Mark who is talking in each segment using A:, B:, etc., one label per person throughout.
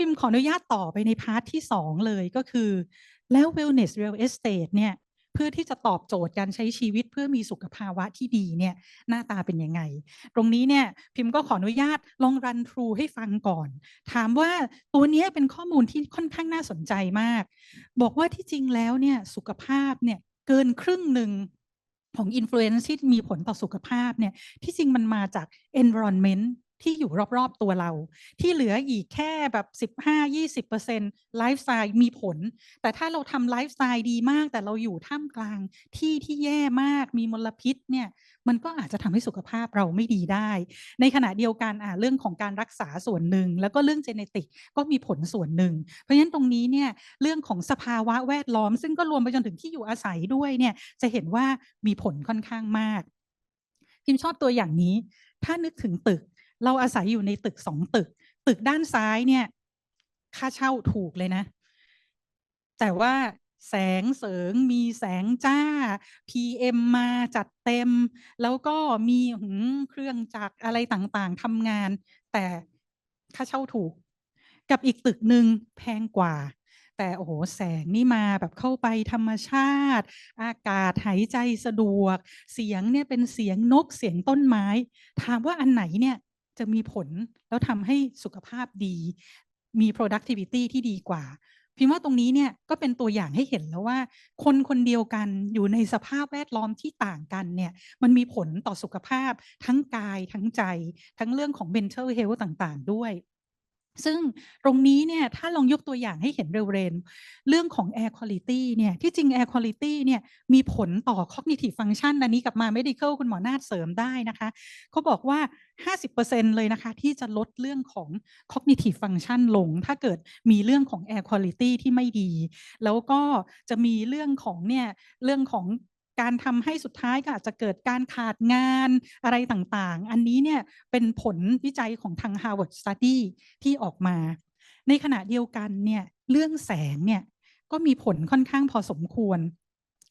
A: พิมขออนุญาตต่อไปในพาร์ทที่ 2 เลยก็คือ แล้ว wellness real estate เนี่ยเพื่อที่จะตอบโจทย์การใช้ชีวิตเพื่อมีสุขภาวะที่ดีเนี่ยหน้าตาเป็นยังไง ตรงนี้เนี่ยพิมพ์ก็ขออนุญาตลองรันทรูให้ฟังก่อน ถามว่าตัวนี้เป็นข้อมูลที่ค่อนข้างน่าสนใจมาก บอกว่าที่จริงแล้วเนี่ยสุขภาพเนี่ยเกินครึ่งหนึ่งของอิ f l u e n c e ที่มีผลต่อสุขภาพเนี่ยที่จริงมันมาจาก environment ที่อยู่รอบๆตัวเรา ที่เหลืออีกแค่แบบ 15-20%ไลฟ์สไตล์มีผล แต่ถ้าเราทำไลฟ์สไตล์ดีมาก แต่เราอยู่ท่ามกลางที่ที่แย่มากมีมลพิษเนี่ยมันก็อาจจะทำให้สุขภาพเราไม่ดีได้ ในขณะเดียวกันอะเรื่องของการรักษาส่วนหนึ่ง แล้วก็เรื่องเจเนติกก็มีผลส่วนหนึ่ง เพราะฉะนั้นตรงนี้เนี่ยเรื่องของสภาวะแวดล้อม ซึ่งก็รวมไปจนถึงที่อยู่อาศัยด้วยเนี่ยจะเห็นว่ามีผลค่อนข้างมากพิมชอบตัวอย่างนี้ ถ้านึกถึงตึก เราอาศัยอยู่ในตึกสองตึก ตึกด้านซ้ายเนี่ย ค่าเช่าถูกเลยนะ แต่ว่าแสงเสริงมีแสงจ้า PM มาจัดเต็ม แล้วก็มีเครื่องจักรอะไรต่างๆทำงาน แต่ค่าเช่าถูก กับอีกตึกหนึ่งแพงกว่า แต่โอ้โหแสงนี่มาแบบเข้าไปธรรมชาติ อากาศหายใจสะดวก เสียงเนี่ยเป็นเสียงนกเสียงต้นไม้ ถามว่าอันไหนเนี่ย จะมีผลแล้วทำให้สุขภาพดี มี productivity ที่ดีกว่า พิมพ์ว่าตรงนี้เนี่ยก็เป็นตัวอย่างให้เห็นแล้วว่า คนคนเดียวกันอยู่ในสภาพแวดล้อมที่ต่างกันเนี่ยมันมีผลต่อสุขภาพทั้งกายทั้งใจ ทั้งเรื่องของ mental health ต่าง ๆ ด้วย ซึ่งตรงนี้เนี่ยถ้าลองยกตัวอย่างให้เห็นเร็วๆเรื่องของ air quality เนี่ยที่จริง air quality เนี่ยมีผลต่อ cognitive function อันนี้กลับมา medical คุณหมอนาฏเสริมได้นะคะเขาบอกว่า 50%เลยนะคะที่จะลดเรื่องของ cognitive function ลง ถ้าเกิดมีเรื่องของ air quality ที่ไม่ดี แล้วก็จะมีเรื่องของเนี่ยเรื่องของ การทำให้สุดท้ายก็อาจจะเกิดการขาดงานอะไรต่างๆ อันนี้เนี่ยเป็นผลวิจัยของทาง Harvard Study ที่ออกมา ในขณะเดียวกันเนี่ยเรื่องแสงเนี่ยก็มีผลค่อนข้างพอสมควร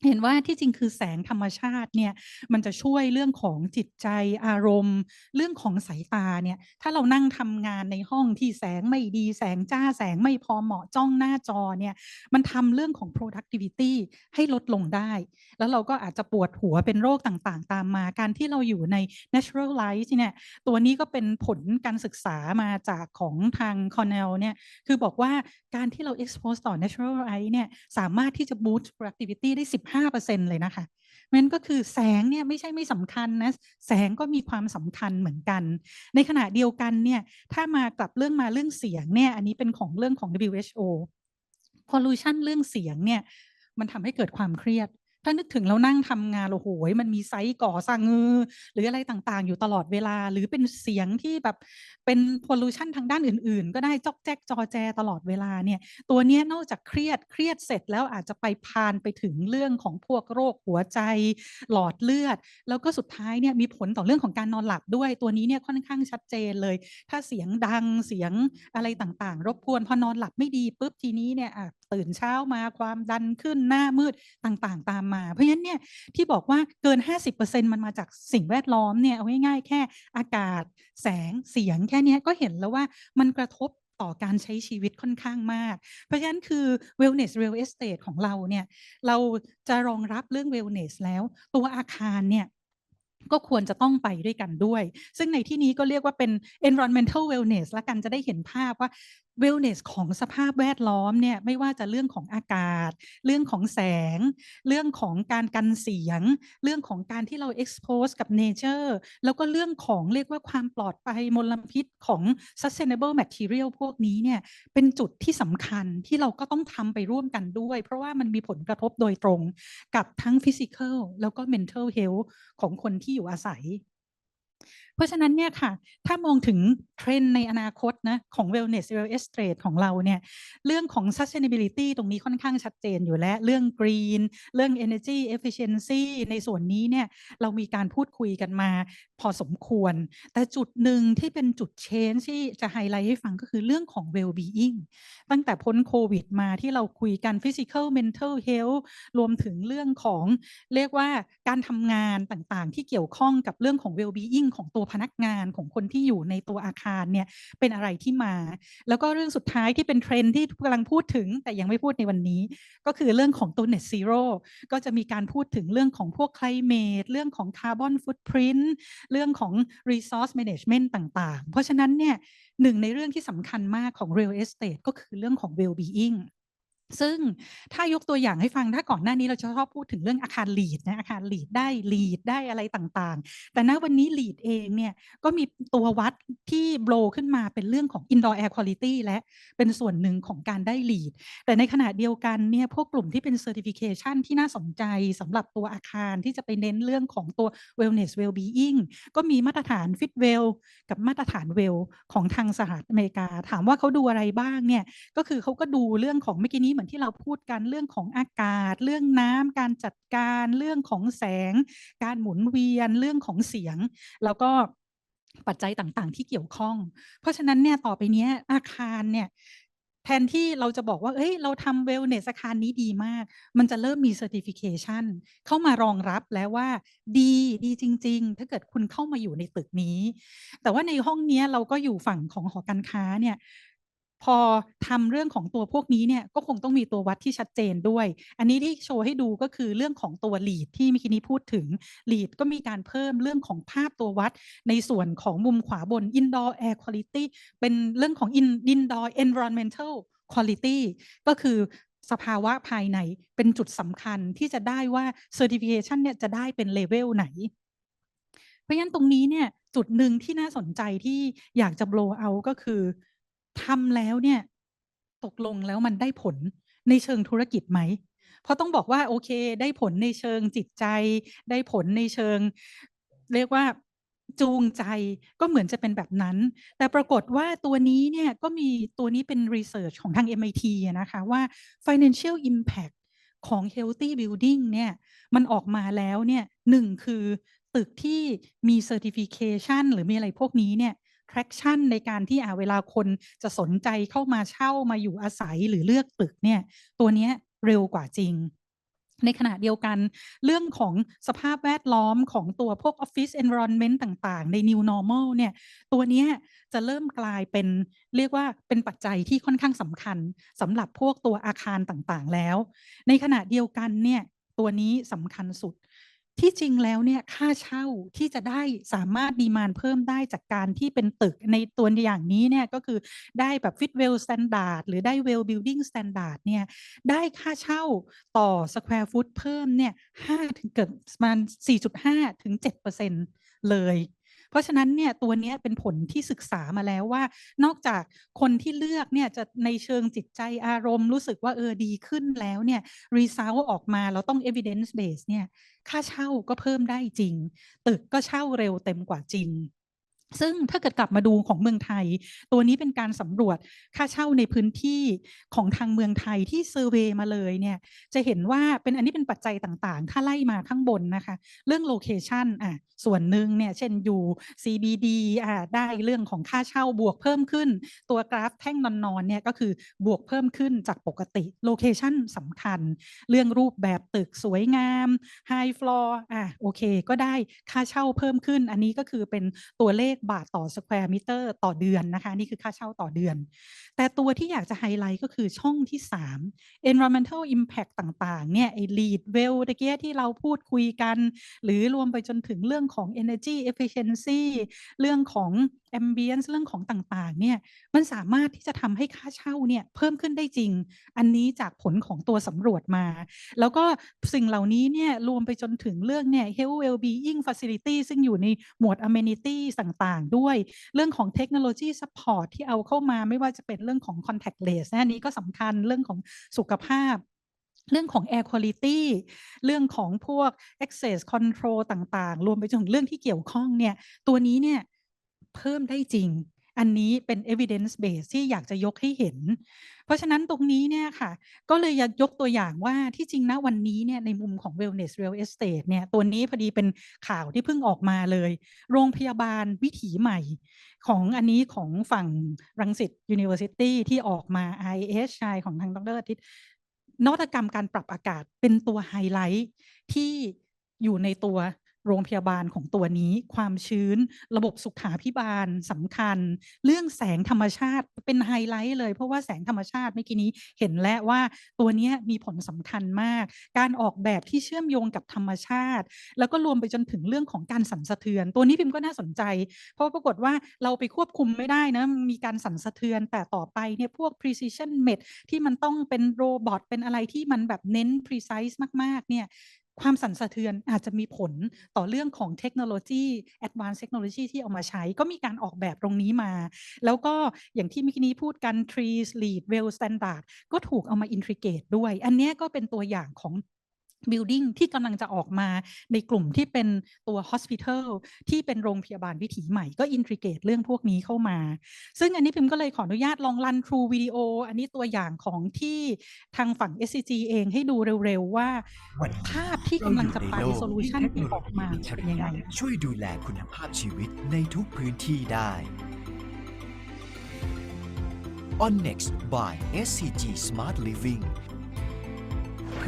A: เห็นว่าที่จริงคือแสงธรรมชาติเนี่ยมันจะช่วยเรื่องของจิตใจอารมณ์ เรื่องของสายตาเนี่ยถ้าเรานั่งทำงานในห้องที่แสงไม่ดีแสงจ้าแสงไม่พอเหมาะจ้องหน้าจอเนี่ยมันทำเรื่องของ productivity ให้ลดลงได้ แล้วเราก็อาจจะปวดหัวเป็นโรคต่างๆ ตามมาการที่เราอยู่ใน natural light เนี่ยตัวนี้ก็เป็นผลการศึกษามาจากของทาง Cornell เนี่ยคือบอกว่าการที่เรา expose ต่อ natural light เนี่ยสามารถที่จะ boost productivity ได้10 15%เลยนะคะนั้นก็คือแสงเนี่ยไม่ใช่ไม่สำคัญนะแสงก็มีความสำคัญเหมือนกัน ในขณะเดียวกันเนี่ยถ้ามากลับเรื่องมาเรื่องเสียงเนี่ยอันนี้เป็นของเรื่องของ WHO pollution เรื่องเสียงเนี่ยมันทำให้เกิดความเครียด ถ้านึกถึงเรานั่งทำงานโอ้โหมันมีไซต์ก่อสร้างงือหรืออะไรต่างๆ อยู่ตลอดเวลา หรือเป็นเสียงที่แบบเป็นพอลูชันทางด้านอื่น ๆ ก็ได้จอกแจ๊กจอแจตลอดเวลาเนี่ย ตัวเนี้ยนอกจากเครียดเครียดเสร็จแล้วอาจจะไปพานไปถึงเรื่องของพวกโรคหัวใจ หลอดเลือด แล้วก็สุดท้ายเนี่ยมีผลต่อเรื่องของการนอนหลับด้วยตัวนี้เนี่ยค่อนข้างชัดเจนเลย ถ้าเสียงดังเสียงอะไรต่างๆ รบกวนพอนอนหลับไม่ดีปุ๊บทีนี้เนี่ยตื่นเช้ามาความดันขึ้นหน้ามืดต่างๆ ตามมา เพราะฉะนั้นเนี่ยที่บอกว่าเกิน 50%มันมาจากสิ่งแวดล้อมเนี่ยเอาง่ายๆแค่อากาศแสงเสียงแค่นี้ก็เห็นแล้วว่ามันกระทบต่อการใช้ชีวิตค่อนข้างมาก เพราะฉะนั้นคือ wellness real estate ของเราเนี่ยเราจะรองรับเรื่อง wellness แล้ว ตัวอาคารเนี่ยก็ควรจะต้องไปด้วยกันด้วย ซึ่งในที่นี้ก็เรียกว่าเป็น environmental wellness ละกันจะได้เห็นภาพว่า wellness ของสภาพแวดล้อมเนี่ยไม่ว่าจะเรื่องของอากาศ เรื่องของแสง เรื่องของการกันเสียง เรื่องของการที่เรา expose กับ nature แล้วก็เรื่องของเรียกว่าความปลอดภัยมลพิษของ sustainable material พวกนี้เนี่ยเป็นจุดที่สำคัญที่เราก็ต้องทำไปร่วมกันด้วย เพราะว่ามันมีผลกระทบโดยตรงกับทั้ง physical แล้วก็ mental health ของคนที่อยู่อาศัย เพราะฉะนั้นเนี่ยค่ะ ถ้ามองถึงเทรนในอนาคตนะของ wellness real estate ของเราเนี่ย เรื่องของ sustainability ตรงนี้ค่อนข้างชัดเจนอยู่แล้ว เรื่อง green เรื่อง energy efficiency ในส่วนนี้เนี่ย เรามีการพูดคุยกันมาพอสมควร แต่จุดหนึ่งที่เป็นจุด change ที่จะไฮไลท์ให้ฟังก็คือเรื่องของ well being ตั้งแต่พ้นโควิดมาที่เราคุยกัน physical mental health รวมถึงเรื่องของเรียกว่าการทำงานต่างๆ ที่เกี่ยวข้องกับเรื่องของ well being ของตัวพนักงานของคนที่อยู่ในตัวอาคารเนี่ยเป็นอะไรที่มา แล้วก็เรื่องสุดท้ายที่เป็นเทรนด์ที่กำลังพูดถึง แต่ยังไม่พูดในวันนี้ ก็คือเรื่องของตัว net zero ก็จะมีการพูดถึงเรื่องของพวก climate เรื่องของ carbon footprint เรื่องของ resource management ต่างๆ เพราะฉะนั้นเนี่ยหนึ่งในเรื่องที่สำคัญมากของ real estate ก็คือเรื่องของ well being ซึ่งถ้ายกตัวอย่างให้ฟังถ้าก่อนหน้านี้เราจะชอบพูดถึงเรื่องอาคารลีดนะอาคารลีดได้ลีดได้อะไรต่างๆ แต่ณวันนี้ลีดเองเนี่ยก็มีตัววัดที่โบลขึ้นมาเป็นเรื่องของ indoor air quality และเป็นส่วนหนึ่งของการได้ลีดแต่ในขณะเดียวกันเนี่ยพวกกลุ่มที่เป็น certification ที่น่าสนใจสำหรับตัวอาคารที่จะไปเน้นเรื่องของตัว wellness well being ก็มีมาตรฐาน fit well กับมาตรฐาน well ของทางสหรัฐอเมริกา ถามว่าเขาดูอะไรบ้างเนี่ยก็คือเขาก็ดูเรื่องของเมื่อกี้นี้เหมือนที่เราพูดกันเรื่องของอากาศ เรื่องน้ำการจัดการเรื่องของแสง การหมุนเวียนเรื่องของเสียง แล้วก็ปัจจัยต่างๆ ที่เกี่ยวข้อง เพราะฉะนั้นเนี่ยต่อไปนี้อาคารเนี่ยแทนที่เราจะบอกว่า เอ้ย เราทำเวลเนสอาคารนี้ดีมาก มันจะเริ่มมีเซอร์ติฟิเคชันเข้ามารองรับแล้วว่า ดีดีจริง ๆ ถ้าเกิดคุณเข้ามาอยู่ในตึกนี้ แต่ว่าในห้องนี้เราก็อยู่ฝั่งของหอการค้าเนี่ย พอทำเรื่องของตัวพวกนี้เนี่ยก็คงต้องมีตัววัดที่ชัดเจนด้วย อันนี้ที่โชว์ให้ดูก็คือเรื่องของตัว lead ที่เมื่อกี้นี้พูดถึง lead ก็มีการเพิ่มเรื่องของภาพตัววัด ในส่วนของมุมขวาบน indoor air quality เป็นเรื่องของ indoor environmental quality ก็คือสภาวะภายในเป็นจุดสำคัญที่จะได้ว่า certification เนี่ยจะได้เป็นเลเวลไหน เพราะฉะนั้นตรงนี้เนี่ยจุดหนึ่งที่น่าสนใจที่อยากจะ blow out ก็คือ ทำแล้วเนี่ย ตกลงแล้วมันได้ผลในเชิงธุรกิจไหม เพราะต้องบอกว่าโอเค ได้ผลในเชิงจิตใจ ได้ผลในเชิง เรียกว่าจูงใจก็เหมือนจะเป็นแบบนั้น แต่ปรากฏว่าตัวนี้เนี่ยก็มีตัวนี้เป็นรีเสิร์ชของทาง MIT นะคะว่า financial impact ของ healthy building เนี่ยมันออกมาแล้วเนี่ยหนึ่งคือตึกที่มี certification หรือมีอะไรพวกนี้เนี่ย traction ในการที่อ่าเวลาคนจะสนใจเข้ามาเช่ามาอยู่อาศัยหรือเลือกตึกเนี่ยตัวเนี้ยเร็วกว่าจริง ในขณะเดียวกันเรื่องของสภาพแวดล้อมของตัวพวก Office Environment ต่าง ๆ ใน New Normal เนี่ยตัวนี้จะเริ่มกลายเป็นเรียกว่าเป็นปัจจัยที่ค่อนข้างสำคัญสำหรับพวกตัวอาคารต่างๆแล้ว ในขณะเดียวกันเนี่ยตัวนี้สำคัญสุด ที่จริงแล้วเนี่ยค่าเช่าที่จะได้สามารถดีมานเพิ่มได้จากการที่เป็นตึกในตัวอย่างนี้เนี่ยก็คือได้แบบฟิตเวลสแตนดาร์ดหรือได้เวลบิลดิ้งสแตนดาร์ดเนี่ยได้ค่าเช่าต่อสแควร์ฟุตเพิ่มเนี่ยห้าถึงเกือบประมาณสี่จุดห้าถึงเจ็ดเปอร์เซ็นเลย ราะฉะนั้นเนี่ยตัวนี้เป็นผลที่ศึกษามาแล้วว่า นอกจากคนที่เลือกเนี่ยจะในเชิงจิตใจอารมณ์รู้สึกว่าเออดีขึ้นแล้วเนี่ยรีซาวออกมาเราต้อง evidence base เนี่ยค่าเช่าก็เพิ่มได้จริง ตึกก็เช่าเร็วเต็มกว่าจริง ซึ่งถ้าเกิดกลับมาดูของเมืองไทย ตัวนี้เป็นการสำรวจค่าเช่าในพื้นที่ของทางเมืองไทยที่เซอร์เวยมาเลยเนี่ยจะเห็นว่าเป็นอันนี้เป็นปัจจัยต่างๆ ถ้าไล่มาข้างบนนะคะ เรื่องโลเคชันอะส่วนหนึ่งเนี่ยเช่นอยู่ CBD อ่าได้เรื่องของค่าเช่าบวกเพิ่มขึ้น ตัวกราฟแท่งนอนๆเนี่ยก็คือบวกเพิ่มขึ้นจากปกติโลเคชันสำคัญ เรื่องรูปแบบตึกสวยงามไฮฟลอร์อะโอเค ก็ได้ค่าเช่าเพิ่มขึ้น อันนี้ก็คือเป็นตัวเลขบาทต่อสแควร์มิเตอร์ต่อเดือนนะคะ นี่คือค่าเช่าต่อเดือน แต่ตัวที่อยากจะไฮไลท์ก็คือช่องที่ 3 environmental impact ต่างๆ เนี่ยไอ้ lead well ตะเกียที่เราพูดคุยกัน หรือรวมไปจนถึงเรื่องของ energy efficiency เรื่องของ ambience เรื่องของต่างๆ เนี่ย มันสามารถที่จะทำให้ค่าเช่าเนี่ยเพิ่มขึ้นได้จริง อันนี้จากผลของตัวสำรวจมา แล้วก็สิ่งเหล่านี้เนี่ยรวมไปจนถึงเรื่องเนี่ย health well being facility ซึ่งอยู่ในหมวด amenity ต่างๆด้วยเรื่องของเทคโนโลยีซัพพอร์ตที่เอาเข้ามาไม่ว่าจะเป็นเรื่องของ contactless นะนี้ก็สำคัญเรื่องของสุขภาพเรื่องของ air quality เรื่องของพวก access control ต่างๆ รวมไปจนถึงเรื่องที่เกี่ยวข้องเนี่ย ตัวนี้เนี่ยเพิ่มได้จริง อันนี้เป็น evidence base ที่อยากจะยกให้เห็น เพราะฉะนั้นตรงนี้เนี่ยค่ะ ก็เลยยกตัวอย่างว่าที่จริงนะวันนี้เนี่ยในมุมของ wellness real estate เนี่ยตัวนี้พอดีเป็นข่าวที่เพิ่งออกมาเลย โรงพยาบาลวิถีใหม่ของอันนี้ของฝั่งรังสิต University ที่ออกมา IS ชายของทางดรอทิตนวัตกรรมการปรับอากาศเป็นตัวไฮไลท์ที่อยู่ในตัว โรงพยาบาลของตัวนี้ ความชื้น ระบบสุขาภิบาลสำคัญ เรื่องแสงธรรมชาติเป็นไฮไลต์เลย เพราะว่าแสงธรรมชาติเมื่อกี้นี้เห็นแล้วว่าตัวนี้มีผลสำคัญมาก การออกแบบที่เชื่อมโยงกับธรรมชาติ แล้วก็รวมไปจนถึงเรื่องของการสั่นสะเทือน ตัวนี้พิมพ์ก็น่าสนใจ เพราะปรากฏว่าเราไปควบคุมไม่ได้นะมีการสั่นสะเทือนแต่ต่อไปเนี่ยพวก precision med ที่มันต้องเป็นโรบอตเป็นอะไรที่มันแบบเน้น precise มากๆเนี่ย ความสั่นสะเทือนอาจจะมีผลต่อเรื่องของเทคโนโลยี advanced technology ที่เอามาใช้ ก็มีการออกแบบตรงนี้มา แล้วก็อย่างที่เมื่อกี้นี้พูดกัน Trees Lead Well Standard ก็ถูกเอามา integrate ด้วย อันนี้ก็เป็นตัวอย่างของ building ที่กำลังจะออกมาในกลุ่มที่เป็นตัว hospital ที่เป็นโรงพยาบาลวิถีใหม่ก็ integrate เรื่องพวกนี้เข้ามา ซึ่งอันนี้พิมพ์ก็เลยขออนุญาตลองรัน True Video อันนี้ตัวอย่างของที่ทางฝั่ง SCG เองให้ดูเร็วๆว่า
B: วันนี้
A: ภาพที่กำลังจะไป
B: เราอยู่ในโลก
A: solution
B: ที่
A: ที่ออกมา
B: เทคโนโลยีอัจฉ
A: เป็
B: ริ
A: นยังไง
B: ยะช่วยดูแลคุณภาพชีวิตในทุกพื้นที่ได้ Onnex by SCG Smart Living เ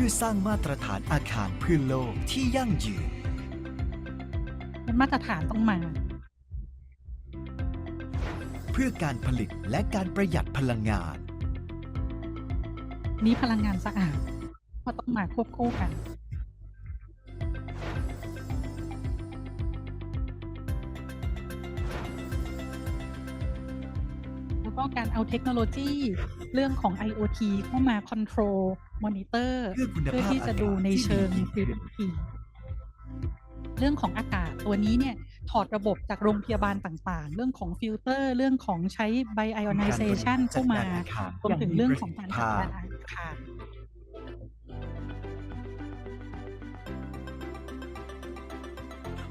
B: พื่อสร้างมาตรฐานอาคารเพื่อโลกที่ยั่งยืน
A: มาตรฐานต้องมา
B: เพื่อการผลิตและการประหยัดพลังงาน
A: นี้พลังงานสะอาดก็ต้องมาควบคู่กัน ก็การเอาเทคโนโลยีเรื่องของ IoT เข้ามา control monitor
B: เพื่อคุณ
A: เพื่อ
B: ภาพ
A: ที่จะดูในเชิง
B: อากาศที่ดี
A: predictive เรื่องของอากาศตัวนี้เนี่ยถอดระบบจากโรงพยาบาลต่างๆ เรื่องของฟิลเตอร์ เรื่องของใช้ bionization เข้ามารวมถึงเรื่องของการจัดการอาคาร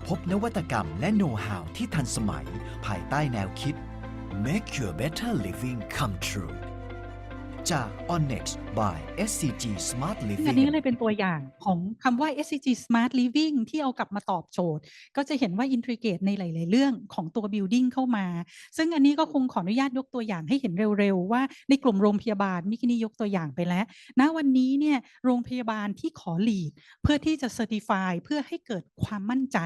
B: พบนวัตกรรมและโน้ตฮาวที่ทันสมัยภายใต้แนวคิด Make your better living come true จาก Onnex by SCG Smart Living
A: อันนี้ก็เลยเป็นตัวอย่างของคำว่า SCG Smart Living ที่เอากลับมาตอบโจทย์ ก็จะเห็นว่า integrate ในหลาย ๆ เรื่องของตัว building เข้ามา ซึ่งอันนี้ก็คงขออนุญาตยกตัวอย่างให้เห็นเร็ว ๆ ว่าในกลุ่มโรงพยาบาลเมื่อกี้นี้ยกตัวอย่างไปแล้ว ณ วันนี้เนี่ยโรงพยาบาลที่ขอ lead เพื่อที่จะ certify เพื่อให้เกิดความมั่นใจ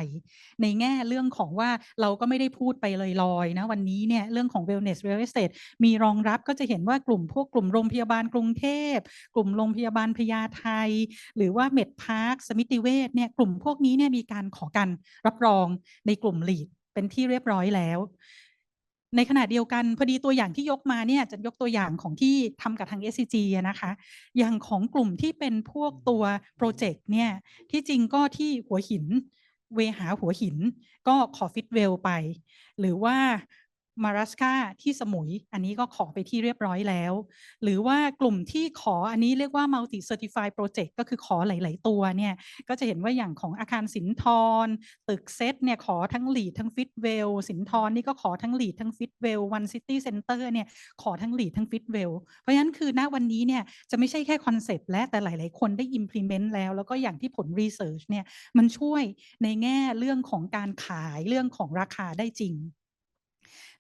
A: ในแง่เรื่องของว่าเราก็ไม่ได้พูดไปลอย ๆ นะ วันนี้เนี่ยเรื่องของ wellness real estate มีรองรับก็จะเห็นว่ากลุ่มพวกกลุ่มโรงพยาบาลกรุงเทพ กลุ่มโรงพยาบาลพญาไทหรือว่าเมดพาร์คสมิติเวชเนี่ยกลุ่มพวกนี้เนี่ยมีการขอการรับรองในกลุ่ม lead เป็นที่เรียบร้อยแล้ว ในขณะเดียวกันพอดีตัวอย่างที่ยกมาเนี่ยจะยกตัวอย่างของที่ทำกับทาง SCG นะคะ อย่างของกลุ่มที่เป็นพวกตัวโปรเจกต์เนี่ยที่จริงก็ที่หัวหินเวหาหัวหินก็ขอฟิตเวลไป หรือว่า มารัสกาที่สมุย อันนี้ก็ขอไปที่เรียบร้อยแล้ว หรือว่ากลุ่มที่ขออันนี้เรียกว่า multi certified project ก็คือขอหลาย ๆ ตัวเนี่ย ก็จะเห็นว่าอย่างของอาคารสินทร ตึกเซตเนี่ยขอทั้ง lead ทั้ง fit well สินทรนี่ก็ขอทั้ง lead ทั้ง fit well one city center เนี่ยขอทั้ง lead ทั้ง fit well เพราะฉะนั้นคือณวันนี้เนี่ยจะไม่ใช่แค่คอนเซปต์และแต่หลาย ๆ คนได้ implement แล้ว แล้วก็อย่างที่ผล research เนี่ยมันช่วยในแง่เรื่องของการขายเรื่องของราคาได้จริง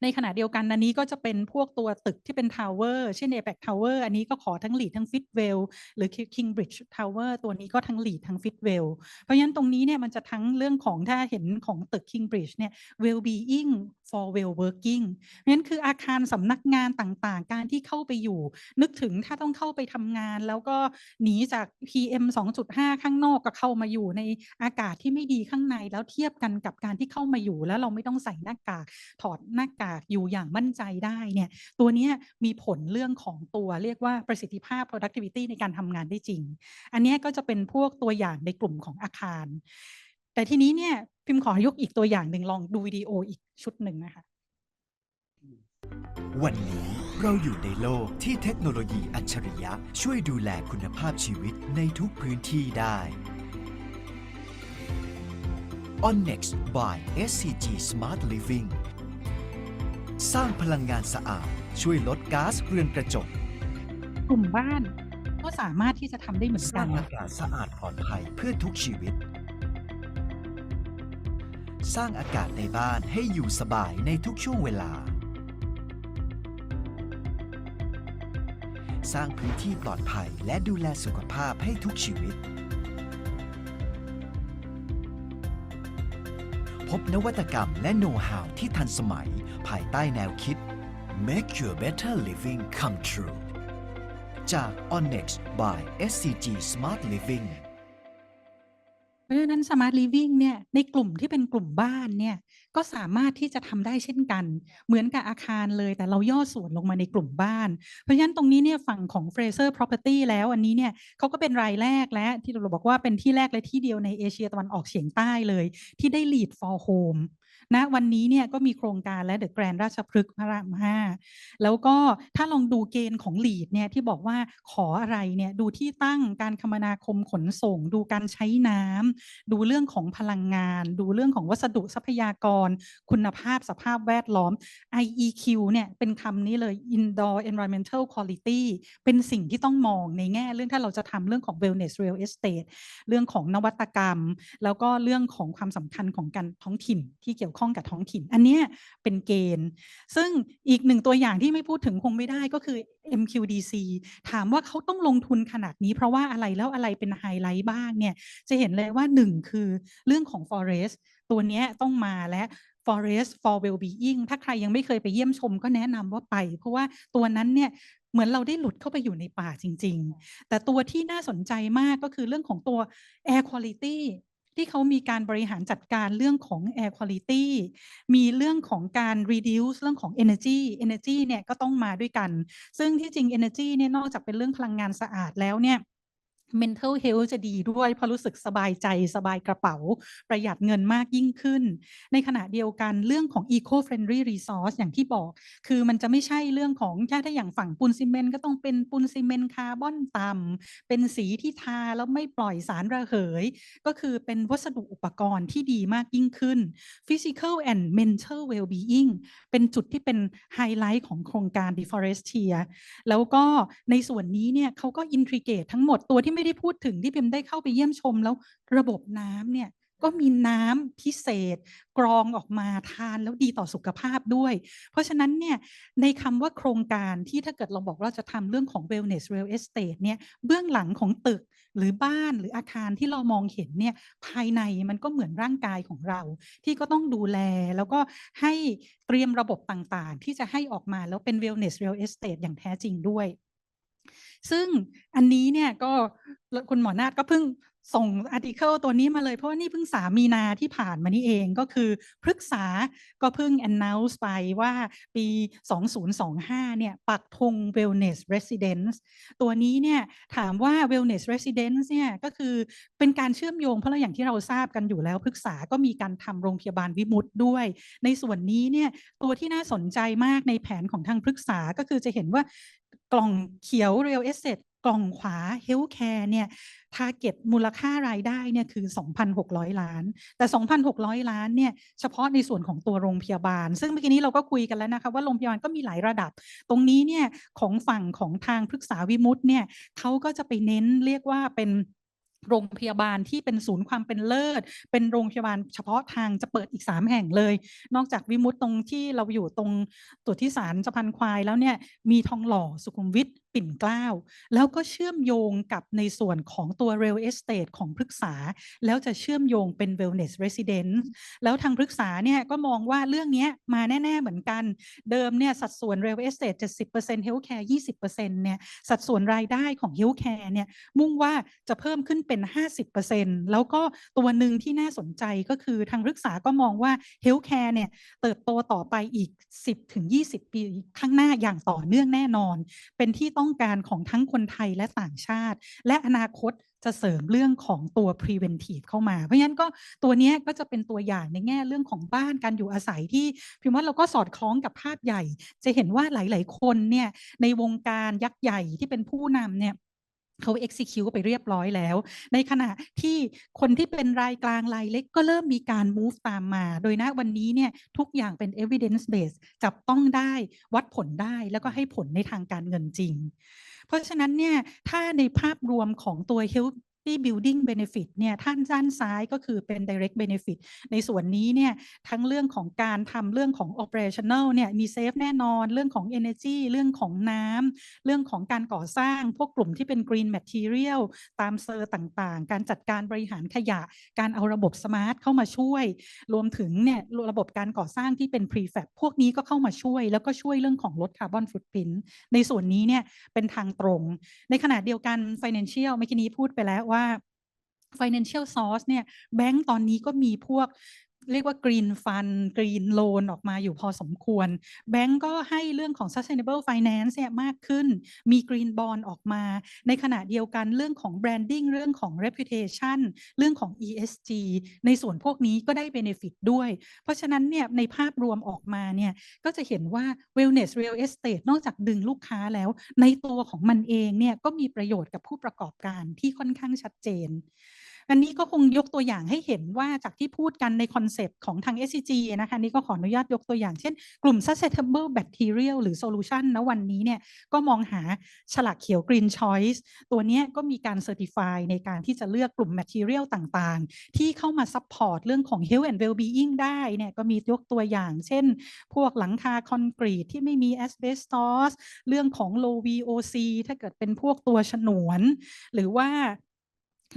A: ในขณะเดียวกันอันนี้ก็จะเป็นพวกตัวตึกที่เป็นทาวเวอร์เช่น APEC Tower อันนี้ก็ขอทั้ง lead ทั้ง fit well หรือ Kingbridge Tower ตัวนี้ก็ทั้ง lead ทั้ง fit well เพราะฉะนั้นตรงนี้เนี่ยมันจะทั้งเรื่องของถ้าเห็นของตึก Kingbridge เนี่ย well being for well working เพราะฉะนั้นคืออาคารสำนักงานต่างๆ การที่เข้าไปอยู่ นึกถึงถ้าต้องเข้าไปทำงาน แล้วก็หนีจาก PM 2.5 ข้างนอกก็เข้ามาอยู่ในอากาศที่ไม่ดีข้างในแล้วเทียบกันกับการที่เข้ามาอยู่แล้วเราไม่ต้องใส่หน้ากากถอดหน้ากากอยู่อย่างมั่นใจได้เนี่ยตัวนี้มีผลเรื่องของตัวเรียกว่าประสิทธิภาพ productivity ในการทำงานได้จริง อันนี้ก็จะเป็นพวกตัวอย่างในกลุ่มของอาคาร แต่ทีนี้เนี่ยพิมพ์ขอยกอีกตัวอย่างหนึ่งลองดูวิดีโออีกชุดหนึ่งนะคะ
B: วันนี้เราอยู่ในโลกที่เทคโนโลยีอัจฉริยะช่วยดูแลคุณภาพชีวิตในทุกพื้นที่ได้ Onnex by SCG Smart Living สร้างพลังงานสะอาด ช่วยลดก๊าซเรือนกระจก
A: กลุ่มบ้านก็สามารถที่จะทำได้เหมือน
B: ส
A: กั
B: ร้านงอากาศสะอาดปลอดภัยเพื่อทุกชีวิต สร้างอากาศในบ้านให้อยู่สบายในทุกช่วงเวลา สร้างพื้นที่ปลอดภัยและดูแลสุขภาพให้ทุกชีวิต พบนวัตกรรมและโน้ตฮาวที่ทันสมัยภายใต้แนวคิด Make your better living come true จาก Onyx by SCG Smart Living
A: ราะฉะนั้นสมาร์ทลิวิ่งเนี่ยในกลุ่มที่เป็นกลุ่มบ้านเนี่ยก็สามารถที่จะทำได้เช่นกัน เหมือนกับอาคารเลย แต่เราย่อส่วนลงมาในกลุ่มบ้าน เพราะฉะนั้นตรงนี้เนี่ยฝั่งของ Fraser Property แล้วอันนี้เนี่ยเขาก็เป็นรายแรกและที่เราบอกว่าเป็นที่แรกและที่เดียวในเอเชียตะวันออกเฉียงใต้เลย ที่ได้ Lead for Home ณวันนี้เนี่ยก็มีโครงการและเดอะแกรนราชพฤกษ์พระรามห้าแล้วก็ถ้าลองดูเกณฑ์ของ Lead เนี่ยที่บอกว่าขออะไรเนี่ยดูที่ตั้งการคมนาคมขนส่ง ดูการใช้น้ำดูเรื่องของพลังงาน ดูเรื่องของวัสดุทรัพยากร คุณภาพสภาพแวดล้อม IEQ เนี่ยเป็นคำนี้เลย Indoor Environmental Quality เป็นสิ่งที่ต้องมองในแง่เรื่องถ้าเราจะทำเรื่องของ Wellness Real Estate เรื่องของนวัตกรรม แล้วก็เรื่องของความสำคัญของการท้องถิ่นที่เกี่ยวข้องกับท้องถิ่น อันเนี้ยเป็นเกณฑ์ ซึ่งอีกหนึ่งตัวอย่างที่ไม่พูดถึงคงไม่ได้ก็คือ MQDC ถามว่าเขาต้องลงทุนขนาดนี้ เพราะว่าอะไรแล้วอะไรเป็นไฮไลท์บ้างเนี่ยจะเห็นเลยว่า1คือเรื่องของ forest ตัวเนี้ยต้องมาและ forest for well-being ถ้าใครยังไม่เคยไปเยี่ยมชมก็แนะนำว่าไป เพราะว่าตัวนั้นเนี่ยเหมือนเราได้หลุดเข้าไปอยู่ในป่าจริง ๆ แต่ตัวที่น่าสนใจมากก็คือเรื่องของตัว air quality ที่เขามีการบริหารจัดการเรื่องของ air quality มีเรื่องของการ reduce เรื่องของ energy energy เนี่ยก็ต้องมาด้วยกัน ซึ่งที่จริง energy เนี่ยนอกจากเป็นเรื่องพลังงานสะอาดแล้วเนี่ย mental health จะดีด้วยเพราะรู้สึกสบายใจสบายกระเป๋า ประหยัดเงินมากยิ่งขึ้น ในขณะเดียวกันเรื่องของ eco friendly resource อย่างที่บอก คือมันจะไม่ใช่เรื่องของถ้าถ้าอย่างฝั่งปูนซีเมนต์ก็ต้องเป็นปูนซีเมนต์คาร์บอนต่ำเป็นสีที่ทาแล้วไม่ปล่อยสารระเหย ก็คือเป็นวัสดุอุปกรณ์ที่ดีมากยิ่งขึ้น physical and mental well-being เป็นจุดที่เป็นไฮไลท์ของโครงการ deforestia แล้วก็ในส่วนนี้เนี่ยเขาก็อินทริเกตทั้งหมดตัวที่ไม่ได้พูดถึงที่พิมได้เข้าไปเยี่ยมชมแล้วระบบน้ำเนี่ยก็มีน้ำพิเศษ กรองออกมาทานแล้วดีต่อสุขภาพด้วย เพราะฉะนั้นเนี่ยในคำว่าโครงการที่ถ้าเกิดเราบอกว่าจะทำเรื่องของ wellness real estate เนี่ยเบื้องหลังของตึกหรือบ้านหรืออาคารที่เรามองเห็นเนี่ยภายในมันก็เหมือนร่างกายของเรา ที่ก็ต้องดูแลแล้วก็ให้เตรียมระบบต่างๆ ที่จะให้ออกมาแล้วเป็น wellness real estate อย่างแท้จริงด้วย ซึ่งอันนี้เนี่ยก็คุณหมอนาฏก็เพิ่งส่งอาร์ติเคิลตัวนี้มาเลยเพราะว่านี่เพิ่งสามีนาที่ผ่านมานี่เองก็คือพฤกษาก็เพิ่ง announce ไปว่าปี 2025 เนี่ย ปักธง wellness residence ตัวนี้เนี่ยถามว่า wellness residence เนี่ยก็คือเป็นการเชื่อมโยงเพราะเราอย่างที่เราทราบกันอยู่แล้วพฤกษาก็มีการทำโรงพยาบาลวิมุตด้วย ในส่วนนี้เนี่ยตัวที่น่าสนใจมากในแผนของทางพฤกษาก็คือจะเห็นว่า กล่องเขียว real estate กล่องขวา healthcare เนี่ยทาร์เก็ตมูลค่ารายได้เนี่ยคือ 2,600 ล้าน แต่ 2,600 ล้านเนี่ยเฉพาะในส่วนของตัวโรงพยาบาล ซึ่งเมื่อกี้นี้เราก็คุยกันแล้วนะคะว่าโรงพยาบาลก็มีหลายระดับ ตรงนี้เนี่ยของฝั่งของทางพฤกษาวิมุตเนี่ยเขาก็จะไปเน้นเรียกว่าเป็น โรงพยาบาลที่เป็นศูนย์ความเป็นเลิศ เป็นโรงพยาบาลเฉพาะทางจะเปิดอีก 3 แห่งเลย นอกจากวิมุตตรงที่เราอยู่ตรงตัวที่สารสะพานควายแล้วเนี่ยมีทองหล่อสุขุมวิท ปิ่นเกล้าแล้วก็เชื่อมโยงกับในส่วนของตัว real estate ของพฤกษา แล้วจะเชื่อมโยงเป็น wellness residence แล้วทางพฤกษาเนี่ยก็มองว่าเรื่องนี้มาแน่ ๆ เหมือนกัน เดิมเนี่ยสัดส่วน real estate 70% healthcare 20%เนี่ยสัดส่วนรายได้ของ healthcare เนี่ยมุ่งว่าจะเพิ่มขึ้นเป็น 50%แล้วก็ตัวหนึ่งที่น่าสนใจก็คือทางพฤกษาก็มองว่า healthcare เนี่ยเติบโตต่อไปอีก 10-20 ปีข้างหน้าอย่างต่อเนื่องแน่นอน เป็นที่ต้ององการของทั้งคนไทยและต่างชาติ และอนาคตจะเสริมเรื่องของตัว preventive เข้ามา เพราะฉะนั้นก็ตัวนี้ก็จะเป็นตัวอย่างในแง่เรื่องของบ้านการอยู่อาศัยที่พิมพ์ว่าเราก็สอดคล้องกับภาพใหญ่ จะเห็นว่าหลาย ๆ คนเนี่ยในวงการยักษ์ใหญ่ที่เป็นผู้นำเนี่ย เขา execute ไปเรียบร้อยแล้ว ในขณะที่คนที่เป็นรายกลางรายเล็กก็เริ่มมีการ move ตามมา โดยณวันนี้เนี่ยทุกอย่างเป็น evidence base จับต้องได้วัดผลได้แล้วก็ให้ผลในทางการเงินจริง เพราะฉะนั้นเนี่ยถ้าในภาพรวมของตัว health capacity building benefit เนี่ยท่านด้านซ้ายก็คือเป็น direct benefit ในส่วนนี้เนี่ยทั้งเรื่องของการทำเรื่องของ operational เนี่ยมี safe แน่นอนเรื่องของ energy เรื่องของน้ำเรื่องของการก่อสร้างพวกกลุ่มที่เป็น green material ตามเซอร์ต่างๆ การจัดการบริหารขยะ การเอาระบบสมาร์ทเข้ามาช่วย รวมถึงเนี่ยระบบการก่อสร้างที่เป็น prefab พวกนี้ก็เข้ามาช่วย แล้วก็ช่วยเรื่องของลดคาร์บอนฟุตพิ้นในส่วนนี้เนี่ยเป็นทางตรง ในขณะเดียวกัน financial เมื่อกี้นี้พูดไปแล้วว่า financial source เนี่ยแบงก์ตอนนี้ก็มีพวก เรียกว่า green fund green loan ออกมาอยู่พอสมควร แบงก์ก็ให้เรื่องของ sustainable finance เนี่ยมากขึ้น มี green bond ออกมา ในขณะเดียวกันเรื่องของ branding เรื่องของ reputation เรื่องของ ESG ในส่วนพวกนี้ก็ได้ benefit ด้วย เพราะฉะนั้นเนี่ยในภาพรวมออกมาเนี่ยก็จะเห็นว่า wellness real estate นอกจากดึงลูกค้าแล้ว ในตัวของมันเองเนี่ยก็มีประโยชน์กับผู้ประกอบการที่ค่อนข้างชัดเจน อันนี้ก็คงยกตัวอย่างให้เห็นว่าจากที่พูดกันในคอนเซปต์ของทาง SCG นะคะนี่ก็ขออนุญาตยกตัวอย่างเช่น กลุ่ม sustainable material หรือ solution นะวันนี้เนี่ยก็มองหาฉลากเขียว green choice ตัวนี้ก็มีการ certify ในการที่จะเลือกกลุ่ม material ต่างๆ ที่เข้ามา support เรื่องของ health and well-being ได้เนี่ยก็มียกตัวอย่าง เช่น พวกหลังคาคอนกรีตที่ไม่มี asbestos เรื่องของ low VOC ถ้าเกิดเป็นพวกตัวฉนวน หรือว่า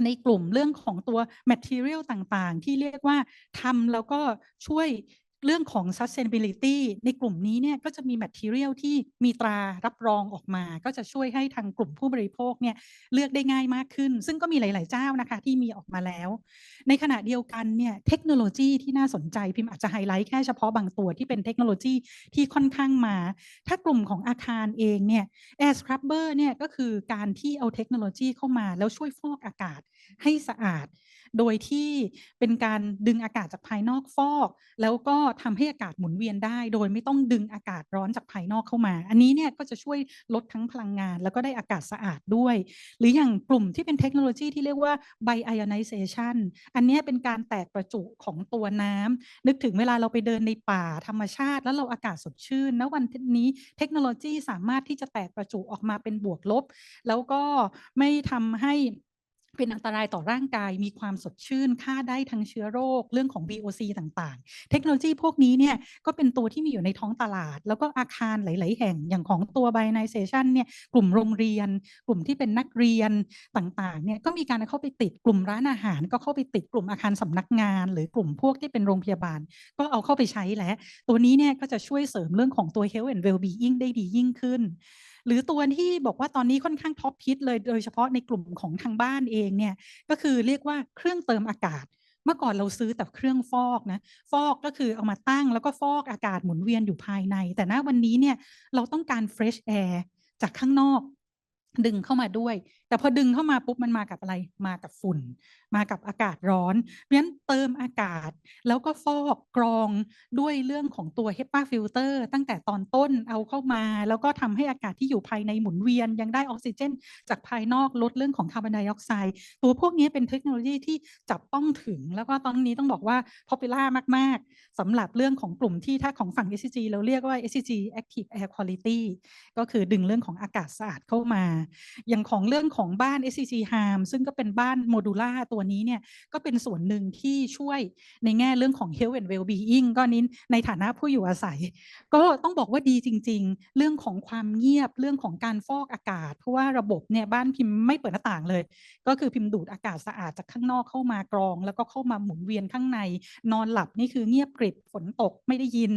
A: ในกลุ่มเรื่องของตัว material ต่างๆ ที่เรียกว่าทำแล้วก็ช่วย เรื่องของ sustainability ในกลุ่มนี้เนี่ยก็จะมี material ที่มีตรารับรองออกมา ก็จะช่วยให้ทางกลุ่มผู้บริโภคเนี่ยเลือกได้ง่ายมากขึ้น ซึ่งก็มีหลาย ๆ เจ้านะคะที่มีออกมาแล้ว ในขณะเดียวกันเนี่ยเทคโนโลยีที่น่าสนใจพิมพ์อาจจะไฮไลท์แค่เฉพาะบางตัวที่เป็นเทคโนโลยีที่ค่อนข้างมา ถ้ากลุ่มของอาคารเองเนี่ย Air Scrubber เนี่ยก็คือการที่เอาเทคโนโลยีเข้ามาแล้วช่วยฟอกอากาศให้สะอาด โดยที่เป็นการดึงอากาศจากภายนอกฟอก แล้วก็ทำให้อากาศหมุนเวียนได้ โดยไม่ต้องดึงอากาศร้อนจากภายนอกเข้ามา อันนี้เนี่ยก็จะช่วยลดทั้งพลังงาน แล้วก็ได้อากาศสะอาดด้วย หรืออย่างกลุ่มที่เป็นเทคโนโลยีที่เรียกว่า Bioionization อันนี้เป็นการแตกประจุของตัวน้ำนึกถึงเวลาเราไปเดินในป่าธรรมชาติ แล้วเราอากาศสดชื่นณวันนี้เทคโนโลยีสามารถที่จะแตกประจุออกมาเป็นบวกลบ แล้วก็ไม่ทำให้ เป็นอันตรายต่อร่างกายมีความสดชื่นฆ่าได้ทั้งเชื้อโรคเรื่องของ VOC ต่างๆ เทคโนโลยีพวกนี้เนี่ยก็เป็นตัวที่มีอยู่ในท้องตลาด แล้วก็อาคารหลาย ๆ แห่งอย่างของตัว Bioionization เนี่ยกลุ่มโรงเรียน กลุ่มที่เป็นนักเรียนต่างๆเนี่ยก็มีการเข้าไปติดกลุ่มร้านอาหาร ก็เข้าไปติดกลุ่มอาคารสำนักงาน หรือกลุ่มพวกที่เป็นโรงพยาบาล ก็เอาเข้าไปใช้แล้วตัวนี้เนี่ยก็จะช่วยเสริมเรื่องของตัว health and well-being ได้ดียิ่งขึ้น หรือตัวที่บอกว่าตอนนี้ค่อนข้างท็อปฮิตเลยโดยเฉพาะในกลุ่มของทางบ้านเองเนี่ยก็คือเรียกว่าเครื่องเติมอากาศเมื่อก่อนเราซื้อแต่เครื่องฟอกนะ ฟอกก็คือเอามาตั้งแล้วก็ฟอกอากาศหมุนเวียนอยู่ภายใน แต่ณวันนี้เนี่ยเราต้องการ fresh air จากข้างนอก ดึงเข้ามาด้วย แต่พอดึงเข้ามาปุ๊บมันมากับอะไรมากับฝุ่น มากับอากาศร้อน เพราะฉะนั้นเติมอากาศแล้วก็ฟอกกรองด้วยเรื่องของตัว HEPA filter ตั้งแต่ตอนต้นเอาเข้ามา แล้วก็ทำให้อากาศที่อยู่ภายในหมุนเวียน ยังได้ออกซิเจน จากภายนอกลดเรื่องของคาร์บอนไดออกไซด์ตัวพวกนี้เป็นเทคโนโลยีที่จับต้องถึง แล้วก็ตอนนี้ต้องบอกว่า popular มาก ๆสำหรับเรื่องของกลุ่มที่ถ้าของฝั่ง SCG เราเรียกว่า SCG Active Air Quality ก็คือดึงเรื่องของอากาศสะอาดเข้ามา อย่างของเรื่องของของบ้าน SCG Harm ซึ่งก็เป็นบ้านโมดูล่าตัวนี้เนี่ยก็เป็นส่วนหนึ่งที่ช่วยในแง่เรื่องของ health and well-being ก็นี้ในฐานะผู้อยู่อาศัย ก็ต้องบอกว่าดีจริง ๆ เรื่องของความเงียบเรื่องของการฟอกอากาศ เพราะว่าระบบเนี่ยบ้านพิมพ์ไม่เปิดหน้าต่างเลย ก็คือพิมพ์ดูดอากาศสะอาดจากข้างนอกเข้ามากรอง แล้วก็เข้ามาหมุนเวียนข้างใน นอนหลับนี่คือเงียบกริบฝนตกไม่ได้ยิน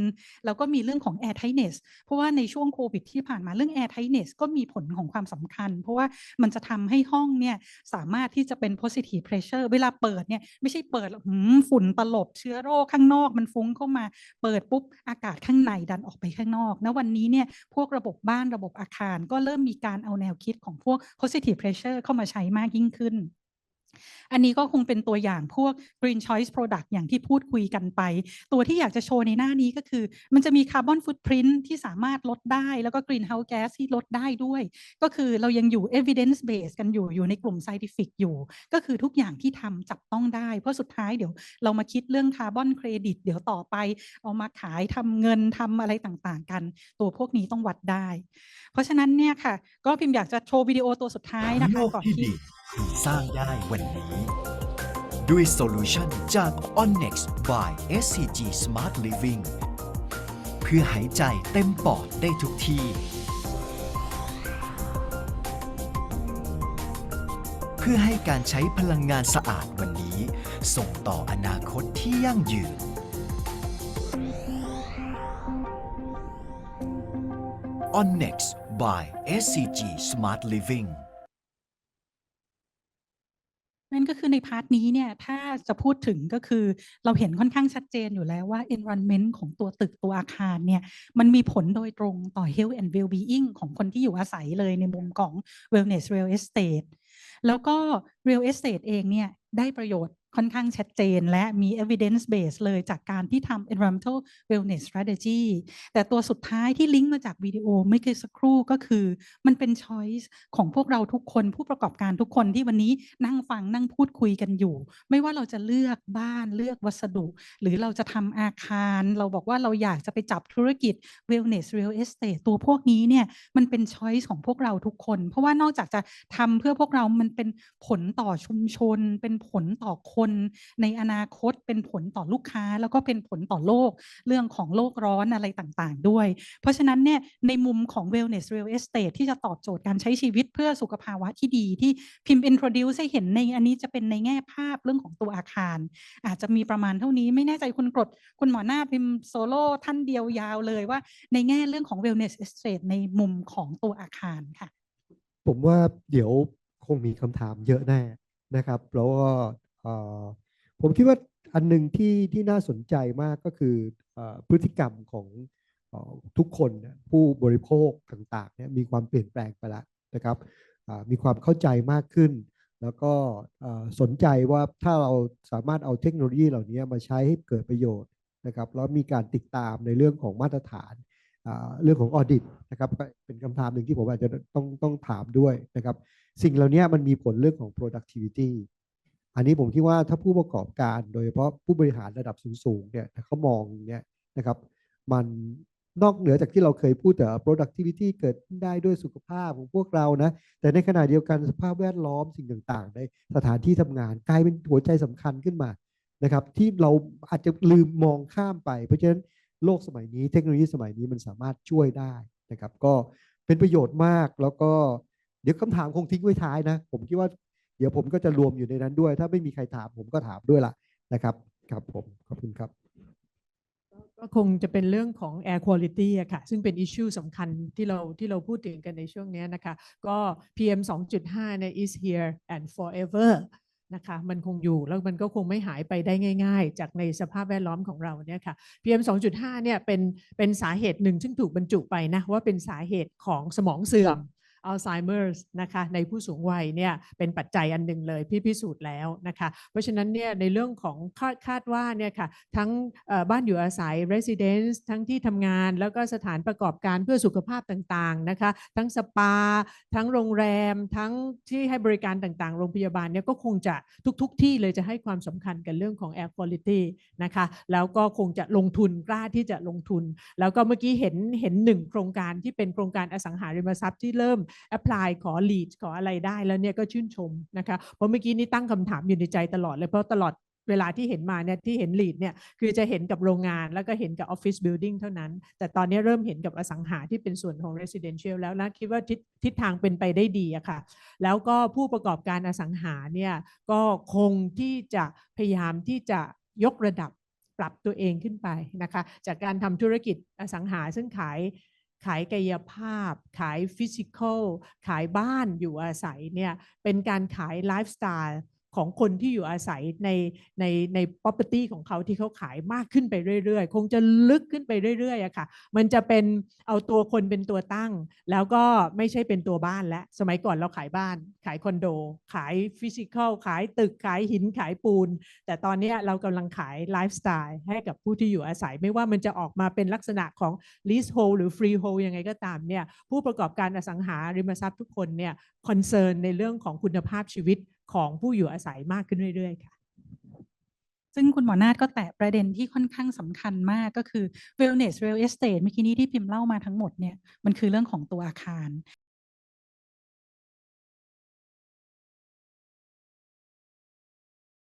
A: แล้วก็มีเรื่องของ air tightness เพราะว่าในช่วงโควิดที่ผ่านมาเรื่อง air tightness ก็มีผลของความสำคัญ เพราะว่ามันจะทำให้ห้องเนี่ยสามารถที่จะเป็น positive pressure เวลาเปิดเนี่ยไม่ใช่เปิดแล้วหืมฝุ่นตลบเชื้อโรคข้างนอกมันฟุ้งเข้ามา เปิดปุ๊บอากาศข้างในดันออกไปข้างนอกณวันนี้เนี่ยพวกระบบบ้านระบบอาคารก็เริ่มมีการเอาแนวคิดของพวก positive pressure เข้ามาใช้มากยิ่งขึ้น อันนี้ก็คงเป็นตัวอย่างพวก Green Choice Product อย่างที่พูดคุยกันไป ตัวที่อยากจะโชว์ในหน้านี้ก็คือ มันจะมี Carbon Footprint ที่สามารถลดได้แล้วก็ Greenhouse Gas ที่ลดได้ด้วย ก็คือเรายังอยู่ Evidence Base กันอยู่อยู่ในกลุ่ม Scientific อยู่ ก็คือทุกอย่างที่ทำจับต้องได้ เพราะสุดท้ายเดี๋ยวเรามาคิดเรื่อง Carbon Credit เดี๋ยวต่อไป เอามาขายทำเงินทำอะไรต่างๆ กัน ตัวพวกนี้ต้องวัดได้ เพราะฉะนั้นเนี่ยค่ะ ก็พิมพ์อยากจะโชว์วิดีโอตัวสุดท้าย
C: ทาง
A: นะ
C: โล
A: คะ
C: ก
A: ก่อน
C: ที่
A: ที่
C: ดี
B: คุณสร้างได้วันนี้ ด้วยโซลูชันจาก Onnex by SCG Smart Living เพื่อหายใจเต็มปอดได้ทุกที่ เพื่อให้การใช้พลังงานสะอาดวันนี้ ส่งต่ออนาคตที่ยั่งยืน Onnex by SCG Smart Living
A: นั่นก็คือในพาร์ทนี้เนี่ยถ้าจะพูดถึงก็คือเราเห็นค่อนข้างชัดเจนอยู่แล้วว่า environment ของตัวตึกตัวอาคารเนี่ยมันมีผลโดยตรงต่อ health and well-being ของคนที่อยู่อาศัยเลยในมุมของ wellness real estate แล้วก็ real estate เองเนี่ยได้ประโยชน์ ค่อนข้างชัดเจนและมี evidence base เลยจากการที่ทำ environmental wellness strategy แต่ตัวสุดท้ายที่ลิงก์มาจากวิดีโอไม่อกี่สักครู่ก็คือ มันเป็น choice ของพวกเราทุกคนผู้ประกอบการทุกคนที่วันนี้นั่งฟังนั่งพูดคุยกันอยู่ ไม่ว่าเราจะเลือกบ้านเลือกวัสดุ หรือเราจะทำอาคาร เราบอกว่าเราอยากจะไปจับธุรกิจ wellness real estate ตัวพวกนี้เนี่ยมันเป็น choice ของพวกเราทุกคน เพราะว่านอกจากจะทำเพื่อพวกเรามันเป็นผลต่อชุมชน เป็นผลต่อคคนในอนาคตเป็นผลต่อลูกค้า แล้วก็เป็นผลต่อโลกเรื่องของโลกร้อนอะไรต่างๆ ด้วย เพราะฉะนั้นเนี่ยในมุมของ wellness real estate ที่จะตอบโจทย์การใช้ชีวิตเพื่อสุขภาวะที่ดีที่พิมพ์ introduce ให้เห็นในอันนี้จะเป็นในแง่ภาพเรื่องของตัวอาคาร อาจจะมีประมาณเท่านี้ไม่แน่ใจคุณกรดคุณหมอหน้าพิมพ์โซโล่ท่านเดียวยาวเลยว่าในแง่เรื่องของ wellness estate ในมุมของตัวอาคารค่ะ
C: ผมว่าเดี๋ยวคงมีคำถามเยอะแน่นะครับ แล้วก็ ผมคิดว่าอันหนึ่งที่ที่น่าสนใจมากก็คืออพฤติกรรมของอทุกคนผู้บริโภคต่างๆเนี่ยมีความเปลี่ยนแปลงไปแล้วนะครับมีความเข้าใจมากขึ้น แล้วก็สนใจว่าถ้าเราสามารถเอาเทคโนโลยีเหล่านี้มาใช้ให้เกิดประโยชน์นะครับแล้วมีการติดตามในเรื่องของมาตรฐานเรื่องของออดิตนะครับก็เป็นคำถามหนึ่งที่ผมอาจจะต้องต้องถามด้วยนะครับ สิ่งเหล่านี้มันมีผลเรื่องของ productivity อันนี้ผมคิดว่าถ้าผู้ประกอบการโดยเฉพาะผู้บริหารระดับสูงๆเนี่ยเขามองเนี่ยนะครับมันนอกเหนือจากที่เราเคยพูดแต่ productivity เกิดขึ้นได้ด้วยสุขภาพของพวกเรานะ แต่ในขณะเดียวกันสภาพแวดล้อมสิ่งต่างๆ ในสถานที่ทำงานกลายเป็นหัวใจสำคัญขึ้นมานะครับ ที่เราอาจจะลืมมองข้ามไป เพราะฉะนั้นโลกสมัยนี้เทคโนโลยีสมัยนี้มันสามารถช่วยได้นะครับ ก็เป็นประโยชน์มากแล้วก็เดี๋ยวคำถามคงทิ้งไว้ท้ายนะ ผมคิดว่า เดี๋ยวผมก็จะรวมอยู่ในนั้นด้วย ถ้าไม่มีใครถามผมก็ถามด้วยละนะครับ ครับผม ขอบคุณครับ
D: ก็คงจะเป็นเรื่องของ air quality อะค่ะ ซึ่งเป็น issue สำคัญที่เราที่เราพูดถึงกันในช่วงนี้นะคะ ก็ PM 2.5เนี่ย is here and forever นะคะมันคงอยู่แล้วมันก็คงไม่หายไปได้ง่าย ๆ จากในสภาพแวดล้อมของเราเนี่ยค่ะ PM 2.5เนี่ยเป็นเป็นสาเหตุหนึ่งซึ่งถูกบรรจุไปนะว่าเป็นสาเหตุของสมองเสื่อม อัลไซเมอร์นะคะในผู้สูงวัยเนี่ยเป็นปัจจัยอันหนึ่งเลยพี่พิสูจน์แล้วนะคะเพราะฉะนั้นเนี่ยในเรื่องของคาดคาดว่าเนี่ยค่ะทั้งบ้านอยู่อาศัย residence ทั้งที่ทำงานแล้วก็สถานประกอบการเพื่อสุขภาพต่างๆนะคะทั้งสปา ทั้งโรงแรม ทั้งที่ให้บริการต่างๆ โรงพยาบาลเนี่ยก็คงจะทุกๆทที่เลยจะให้ความสำคัญกับเรื่องของ air quality นะคะแล้วก็คงจะลงทุนกล้าที่จะลงทุน แล้วก็เมื่อกี้เห็นเห็นหนึ่งโครงการที่เป็นโครงการอสังหาริมทรัพย์ที่เริ่ม apply ขอ lead ขออะไรได้แล้วเนี่ยก็ชื่นชมนะคะเพราะเมื่อกี้นี้ตั้งคำถามอยู่ในใจตลอดเลยเพราะตลอดเวลาที่เห็นมาเนี่ยที่เห็น lead เนี่ยคือจะเห็นกับโรงงานแล้วก็เห็นกับ office building เท่านั้น แต่ตอนนี้เริ่มเห็นกับอสังหาที่เป็นส่วนของ residential แล้วนะคิดว่าทิศทิศทางเป็นไปได้ดีอะค่ะ แล้วก็ผู้ประกอบการอสังหาเนี่ยก็คงที่จะพยายามที่จะยกระดับปรับตัวเองขึ้นไปนะคะ จากการทำธุรกิจอสังหาซึ่งขาย ขายกายภาพ ขายฟิสิกอลขายบ้านอยู่อาศัยเนี่ยเป็นการขายไลฟ์สไตล์ ของคนที่อยู่อาศัยในในใน property ของเขาที่เขาขายมากขึ้นไปเรื่อยๆ คงจะลึกขึ้นไปเรื่อยๆอะค่ะ มันจะเป็นเอาตัวคนเป็นตัวตั้ง แล้วก็ไม่ใช่เป็นตัวบ้านและสมัยก่อนเราขายบ้าน ขายคอนโด ขายฟิสิกอลขายตึกขายหินขายปูน แต่ตอนนี้เรากำลังขายไลฟ์สไตล์ให้กับผู้ที่อยู่อาศัย ไม่ว่ามันจะออกมาเป็นลักษณะของ leasehold หรือ freehold ยังไงก็ตามเนี่ยผู้ประกอบการอสังหาริมทรัพย์ทุกคนเนี่ยคอนเซิร์นในเรื่องของคุณภาพชีวิต ของผู้อยู่อาศัยมากขึ้นเรื่อยๆค่ะ
A: ซึ่งคุณหมอนาฏก็แตะประเด็นที่ค่อนข้างสำคัญมากก็คือ wellness real estate เมื่อกี้นี้ที่พิมพ์เล่ามาทั้งหมดเนี่ยมันคือเรื่องของตัวอาคาร